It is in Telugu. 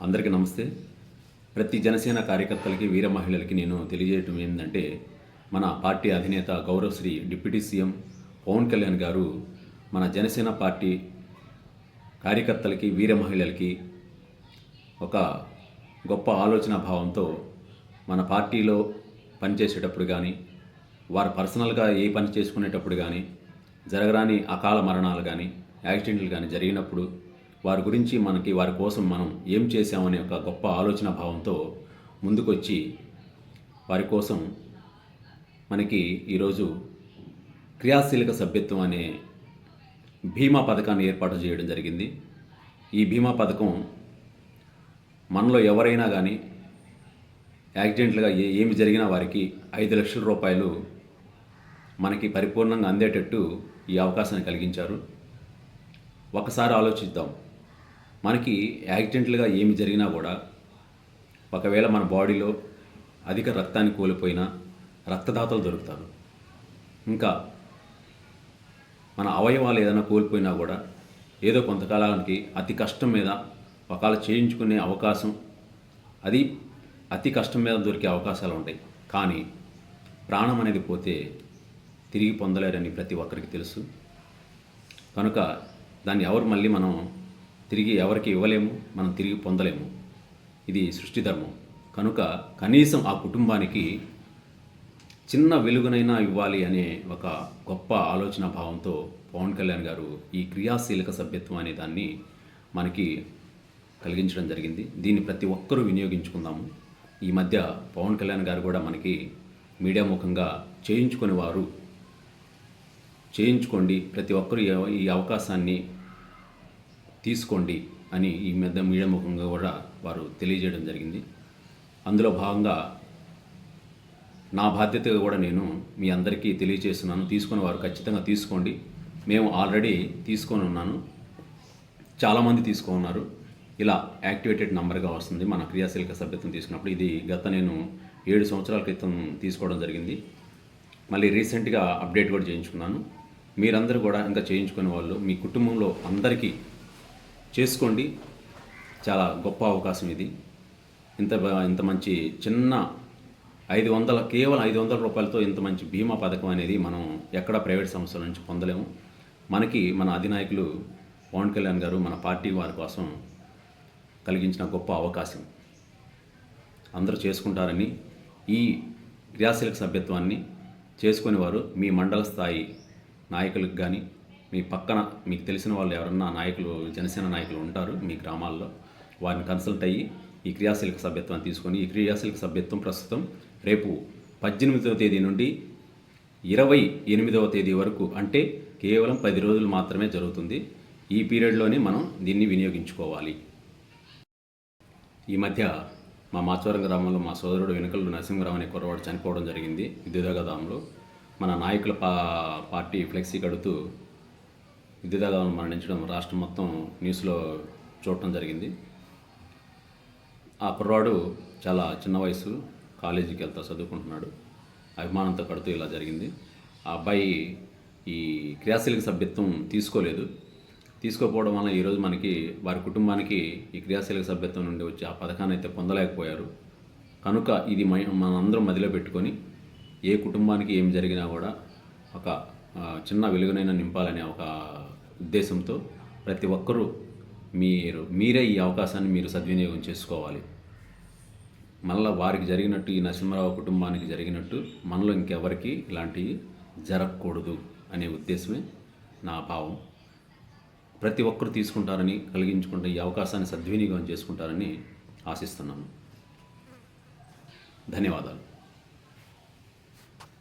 అందరికీ నమస్తే. ప్రతి జనసేన కార్యకర్తలకి వీర మహిళలకి నేను తెలియజేయటం ఏంటంటే మన పార్టీ అధినేత గౌరవశ్రీ డిప్యూటీ సీఎం పవన్ కళ్యాణ్ గారు మన జనసేన పార్టీ కార్యకర్తలకి వీర మహిళలకి ఒక గొప్ప ఆలోచన భావంతో మన పార్టీలో పనిచేసేటప్పుడు కానీ వారు పర్సనల్గా ఏ పని చేసుకునేటప్పుడు కానీ జరగరాని అకాల మరణాలు కానీ యాక్సిడెంట్లు కానీ జరిగినప్పుడు వారి గురించి మనకి వారి కోసం మనం ఏం చేశామనే ఒక గొప్ప ఆలోచన భావంతో ముందుకొచ్చి వారి కోసం మనకి ఈరోజు క్రియాశీలక సభ్యత్వం అనే బీమా పథకాన్ని ఏర్పాటు చేయడం జరిగింది. ఈ బీమా పథకం మనలో ఎవరైనా కానీ యాక్సిడెంట్లుగా ఏ ఏమి జరిగినా వారికి ఐదు లక్షల రూపాయలు మనకి పరిపూర్ణంగా అందేటట్టు ఈ అవకాశాన్ని కలిగించారు. ఒకసారి ఆలోచిద్దాం. మనకి యాక్సిడెంట్లుగా ఏమి జరిగినా కూడా ఒకవేళ మన బాడీలో అధిక రక్తాన్ని కోల్పోయినా రక్తదాతలు దొరుకుతారు. ఇంకా మన అవయవాలు ఏదైనా కోల్పోయినా కూడా ఏదో కొంతకాలానికి అతి కష్టం మీద ఒకవేళ చేయించుకునే అవకాశం అది అతి కష్టం మీద దొరికే అవకాశాలు ఉంటాయి. కానీ ప్రాణం అనేది పోతే తిరిగి పొందలేరని ప్రతి ఒక్కరికి తెలుసు. కనుక దాన్ని ఎవరు మళ్ళీ మనం తిరిగి ఎవరికి ఇవ్వలేము మనం తిరిగి పొందలేము. ఇది సృష్టి ధర్మం. కనుక కనీసం ఆ కుటుంబానికి చిన్న వెలుగునైనా ఇవ్వాలి అనే ఒక గొప్ప ఆలోచన భావంతో పవన్ కళ్యాణ్ గారు ఈ క్రియాశీలక సభ్యత్వం అనే దాన్ని మనకి కలిగించడం జరిగింది. దీన్ని ప్రతి ఒక్కరూ వినియోగించుకుందాము. ఈ మధ్య పవన్ కళ్యాణ్ గారు కూడా మనకి మీడియా ముఖంగా చేయించుకునేవారు. చేయించుకోండి. ప్రతి ఒక్కరూ ఈ అవకాశాన్ని తీసుకోండి అని ఈ మధ్య మీడియా ముఖంగా కూడా వారు తెలియజేయడం జరిగింది. అందులో భాగంగా నా బాధ్యతగా కూడా నేను మీ అందరికీ తెలియజేస్తున్నాను. తీసుకున్న వారు ఖచ్చితంగా తీసుకోండి. మేము ఆల్రెడీ తీసుకొని ఉన్నాను. చాలామంది తీసుకున్నారు ఇలా యాక్టివేటెడ్ నంబర్గా వస్తుంది మన క్రియాశీలక సభ్యత్వం తీసుకున్నప్పుడు. ఇది గత నేను ఏడు సంవత్సరాల క్రితం తీసుకోవడం జరిగింది. మళ్ళీ రీసెంట్గా అప్డేట్ కూడా చేయించుకున్నాను. మీరందరూ కూడా ఇంకా చేయించుకునే వాళ్ళు మీ కుటుంబంలో అందరికీ చేసుకోండి. చాలా గొప్ప అవకాశం ఇది. ఇంత ఇంత మంచి చిన్న ఐదు వందల కేవలం ఐదు వందల రూపాయలతో ఇంత మంచి బీమా పథకం అనేది మనం ఎక్కడ ప్రైవేట్ సంస్థల నుంచి పొందలేము. మనకి మన అధినాయకులు పవన్ కళ్యాణ్ గారు మన పార్టీ వారి కోసం కలిగించిన గొప్ప అవకాశం. అందరూ చేసుకుంటారని ఈ క్రియాశీలక సభ్యత్వాన్ని చేసుకునేవారు మీ మండల స్థాయి నాయకులకు కానీ మీ పక్కన మీకు తెలిసిన వాళ్ళు ఎవరన్నా నాయకులు జనసేన నాయకులు ఉంటారు మీ గ్రామాల్లో వారిని కన్సల్ట్ అయ్యి ఈ క్రియాశీలక సభ్యత్వాన్ని తీసుకొని ఈ క్రియాశీలక సభ్యత్వం ప్రస్తుతం రేపు పద్దెనిమిదవ తేదీ నుండి ఇరవై ఎనిమిదవ తేదీ వరకు అంటే కేవలం పది రోజులు మాత్రమే జరుగుతుంది. ఈ పీరియడ్లోనే మనం దీన్ని వినియోగించుకోవాలి. ఈ మధ్య మా మాచవరం గ్రామంలో మా సోదరుడు వెనుకలు నరసింహరావు అనే కుర్రవాడు చనిపోవడం జరిగింది. విద్యుదగదాంలో మన నాయకుల పా పార్టీ ఫ్లెక్సీ కడుతూ విద్యుదగదాం మరణించడం రాష్ట్రం మొత్తం న్యూస్లో చూడటం జరిగింది. ఆ కుర్రాడు చాలా చిన్న వయసు కాలేజీకి వెళ్తా చదువుకుంటున్నాడు. అభిమానంతో కడుతూ ఇలా జరిగింది. ఆ అబ్బాయి ఈ క్రియాశీలక సభ్యత్వం తీసుకోలేదు. తీసుకోకపోవడం వల్ల ఈరోజు మనకి వారి కుటుంబానికి ఈ క్రియాశీలక సభ్యత్వం నుండి వచ్చి ఆ పథకాన్ని అయితే పొందలేకపోయారు. కనుక ఇది మనందరం మదిలో పెట్టుకొని ఏ కుటుంబానికి ఏం జరిగినా కూడా ఒక చిన్న వెలుగునైనా నింపాలనే ఒక ఉద్దేశంతో ప్రతి ఒక్కరూ మీరు మీరే ఈ అవకాశాన్ని మీరు సద్వినియోగం చేసుకోవాలి. మళ్ళీ వారికి జరిగినట్టు ఈ నరసింహరావు కుటుంబానికి జరిగినట్టు మనలో ఇంకెవరికి ఇలాంటివి జరగకూడదు అనే ఉద్దేశమే నా భావం. ప్రతి ఒక్కరు తీసుకుంటారని కలిగించుకుంటే ఈ అవకాశాన్ని సద్వినియోగం చేసుకుంటారని ఆశిస్తున్నాను. ధన్యవాదాలు.